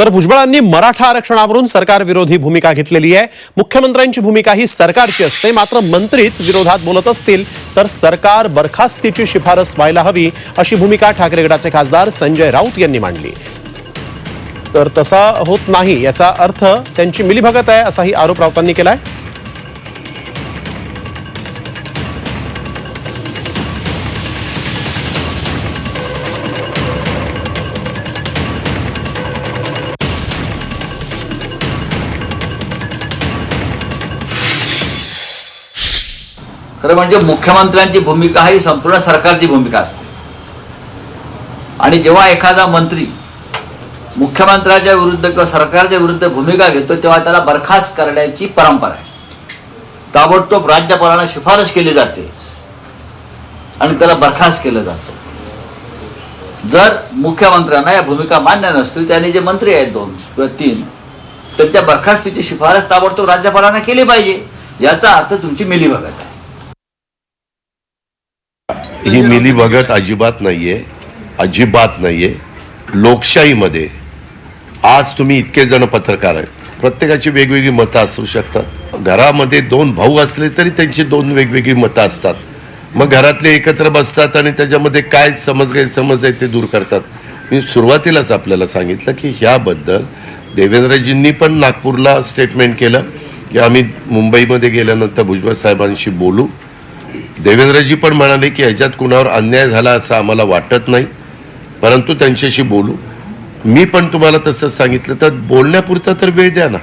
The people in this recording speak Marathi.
तर भुजबळांनी मराठा आरक्षणावरून सरकार विरोधी भूमिका घेतलेली आहे. मुख्यमंत्र्यांची भूमिका ही सरकारची असते. मात्र मंत्रीच विरोधात बोलत असतील तर सरकार बरखास्तीची शिफारस व्हायला हवी अशी भूमिका ठाकरे गटाचे खासदार संजय राऊत यांनी मांडली. तर तसा होत नाही याचा अर्थ त्यांची मिलीभगत आहे असाही आरोप राऊतांनी केलाय. खरं म्हणजे मुख्यमंत्र्यांची भूमिका ही संपूर्ण सरकारची भूमिका असते. आणि जेव्हा एखादा मंत्री मुख्यमंत्र्याच्या विरुद्ध किंवा सरकारच्या विरुद्ध भूमिका घेतो तेव्हा त्याला बरखास्त करण्याची परंपरा आहे. ताबडतोब राज्यपालांना शिफारस केली जाते आणि त्याला बरखास्त केलं जातं. जर मुख्यमंत्र्यांना या भूमिका मान्य नसतील त्याने जे मंत्री आहेत दोन किंवा तीन त्यांच्या बरखास्तीची शिफारस ताबडतोब राज्यपालांना केली पाहिजे. याचा अर्थ तुमची मिलीभगत आहे. ही मिली भगत अजिबात नाहीये अजिबात नाहीये. लोकशाहीमध्ये आज तुम्ही इतके जण पत्रकार आहेत. प्रत्येकाची वेगवेगळी मतं असू शकतात. घरामध्ये दोन भाऊ असले तरी त्यांची दोन वेगवेगळी मतं असतात. मग घरातले एकत्र बसतात आणि त्याच्यामध्ये काय समज गैरसमज आहे ते दूर करतात. मी सुरुवातीलाच आपल्याला सांगितलं की ह्याबद्दल देवेंद्रजींनी पण नागपूरला स्टेटमेंट केलं. की आम्ही मुंबईमध्ये गेल्यानंतर भुजबळ साहेबांशी बोलू. देवेंद्रजी पण म्हणाले की ह्याच्यात कुणावर अन्याय झाला असं आम्हाला वाटत नाही. परंतु त्यांच्याशी बोलू. मी पण तुम्हाला तसंच सांगितलं तर बोलण्यापुरता तर वेळ द्या ना.